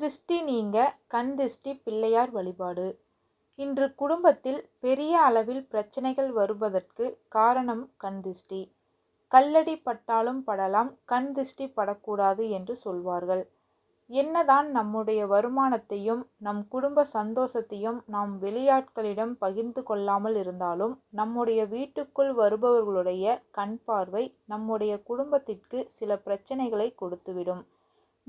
திருஷ்டி நீங்க கண் திருஷ்டி பிள்ளையார் வழிபாடு. இன்று குடும்பத்தில் பெரிய அளவில் பிரச்சனைகள் வருவதற்கு காரணம் கண் திருஷ்டி. கல்லடி பட்டாலும் படலாம் கண் திருஷ்டி படக்கூடாது என்று சொல்வார்கள். என்னதான் நம்முடைய வருமானத்தையும் நம் குடும்ப சந்தோஷத்தையும் நாம் வெளியாட்களிடம் பகிர்ந்து கொள்ளாமல் இருந்தாலும் நம்முடைய வீட்டுக்குள் வருபவர்களுடைய கண் பார்வை நம்முடைய குடும்பத்திற்கு சில பிரச்சனைகளை கொடுத்துவிடும்.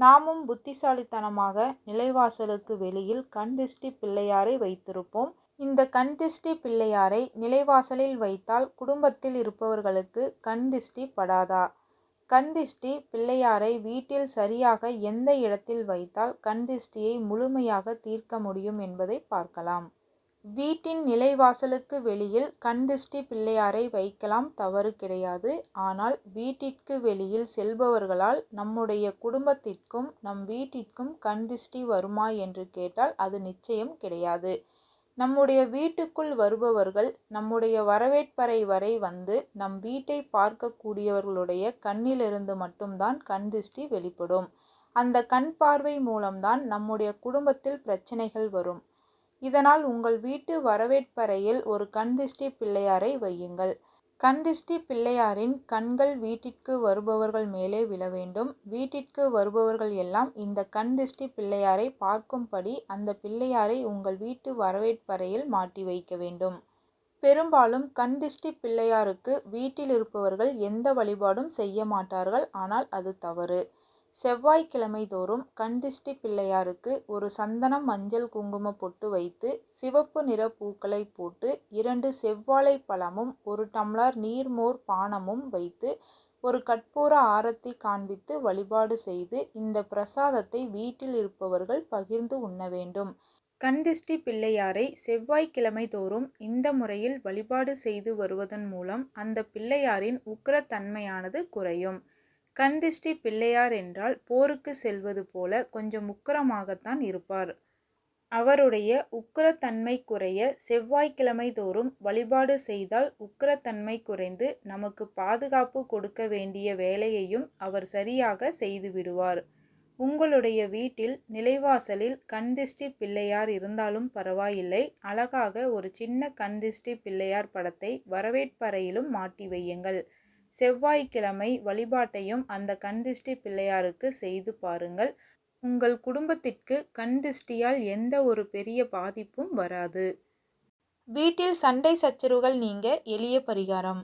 நாமும் புத்திசாலித்தனமாக நிலைவாசலுக்கு வெளியில் கண்திஷ்டி பிள்ளையாரை வைத்திருப்போம். இந்த கண்திஷ்டி பிள்ளையாரை நிலைவாசலில் வைத்தால் குடும்பத்தில் இருப்பவர்களுக்கு கண்திஷ்டி படாதா? கண்திஷ்டி பிள்ளையாரை வீட்டில் சரியாக எந்த இடத்தில் வைத்தால் கண்திஷ்டியை முழுமையாக தீர்க்க முடியும் என்பதை பார்க்கலாம். வீட்டின் நிலைவாசலுக்கு வெளியில் கண்திஷ்டி பிள்ளையாரை வைக்கலாம் தவறு கிடையாது. ஆனால் வீட்டிற்கு வெளியில் செல்பவர்களால் நம்முடைய குடும்பத்திற்கும் நம் வீட்டிற்கும் கண்திஷ்டி வருமா என்று கேட்டால் அது நிச்சயம் கிடையாது. நம்முடைய வீட்டுக்குள் வருபவர்கள் நம்முடைய வரவேற்பறை வரை வந்து நம் வீட்டை பார்க்கக்கூடியவர்களுடைய கண்ணிலிருந்து மட்டும்தான் கண் வெளிப்படும். அந்த கண் பார்வை மூலம்தான் நம்முடைய குடும்பத்தில் பிரச்சனைகள் வரும். இதனால் உங்கள் வீட்டு வரவேற்பறையில் ஒரு கண்திஷ்டி பிள்ளையாரை வையுங்கள். கண்திஷ்டி பிள்ளையாரின் கண்கள் வீட்டிற்கு வருபவர்கள் மேலே விழ வேண்டும். வீட்டிற்கு வருபவர்கள் எல்லாம் இந்த கண்திஷ்டி பிள்ளையாரை பார்க்கும்படி அந்த பிள்ளையாரை உங்கள் வீட்டு வரவேற்பறையில் மாட்டி வைக்க வேண்டும். பெரும்பாலும் கண்திஷ்டி பிள்ளையாருக்கு வீட்டில் இருப்பவர்கள் எந்த வழிபாடும் செய்ய மாட்டார்கள். ஆனால் அது தவறு. செவ்வாய்க்கிழமை தோறும் கண்திஷ்டி பிள்ளையாருக்கு ஒரு சந்தனம் மஞ்சள் குங்கும பொட்டு வைத்து சிவப்பு நிற பூக்களை போட்டு இரண்டு செவ்வாழை பழமும் ஒரு டம்ளர் நீர்மோர் பானமும் வைத்து ஒரு கற்பூர ஆரத்தி காண்பித்து வழிபாடு செய்து இந்த பிரசாதத்தை வீட்டில் இருப்பவர்கள் பகிர்ந்து உண்ண வேண்டும். கந்திஷ்டி பிள்ளையாரை செவ்வாய்க்கிழமை தோறும் இந்த முறையில் வழிபாடு செய்து வருவதன் மூலம் அந்த பிள்ளையாரின் உக்கிரத்தன்மையானது குறையும். கண்திஷ்டி பிள்ளையார் என்றால் போருக்கு செல்வது போல கொஞ்சம் உக்கிரமாகத்தான் இருப்பார். அவருடைய உக்கிரத்தன்மை குறைய செவ்வாய்க்கிழமை தோறும் வழிபாடு செய்தால் உக்கரத்தன்மை குறைந்து நமக்கு பாதுகாப்பு கொடுக்க வேண்டிய வேலையையும் அவர் சரியாக செய்துவிடுவார் உங்களுடைய வீட்டில் நிலைவாசலில் கண்திஷ்டி பிள்ளையார் இருந்தாலும் பரவாயில்லை. அழகாக ஒரு சின்ன கண்திஷ்டி பிள்ளையார் படத்தை வரவேற்பறையிலும் மாட்டி வையுங்கள். செவ்வாய்க்கிழமை வழிபாட்டையும் அந்த கண்திஷ்டி பிள்ளையாருக்கு செய்து பாருங்கள். உங்கள் குடும்பத்திற்கு கண்திஷ்டியால் எந்த ஒரு பெரிய பாதிப்பும் வராது. வீட்டில் சண்டை சச்சரவுகள் நீங்க எளிய பரிகாரம்.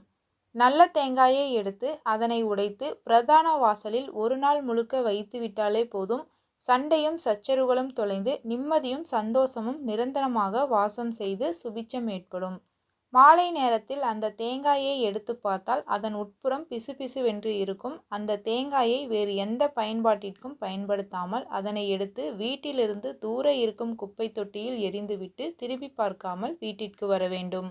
நல்ல தேங்காயை எடுத்து அதனை உடைத்து பிரதான வாசலில் ஒரு நாள் முழுக்க வைத்து விட்டாலே போதும். சண்டையும் சச்சரவுகளும் தொலைந்து நிம்மதியும் சந்தோஷமும் நிரந்தரமாக வாசம் செய்து சுபிச்சம் ஏற்படும். மாலை நேரத்தில் அந்த தேங்காயை எடுத்து பார்த்தால் அதன் உட்புறம் பிசுபிசுவென்று இருக்கும். அந்த தேங்காயை வேறு எந்த பயன்பாட்டிற்கும் பயன்படுத்தாமல் அதனை எடுத்து வீட்டிலிருந்து தூர இருக்கும் குப்பை தொட்டியில் எரிந்துவிட்டு திரும்பி பார்க்காமல் வீட்டிற்கு வர வேண்டும்.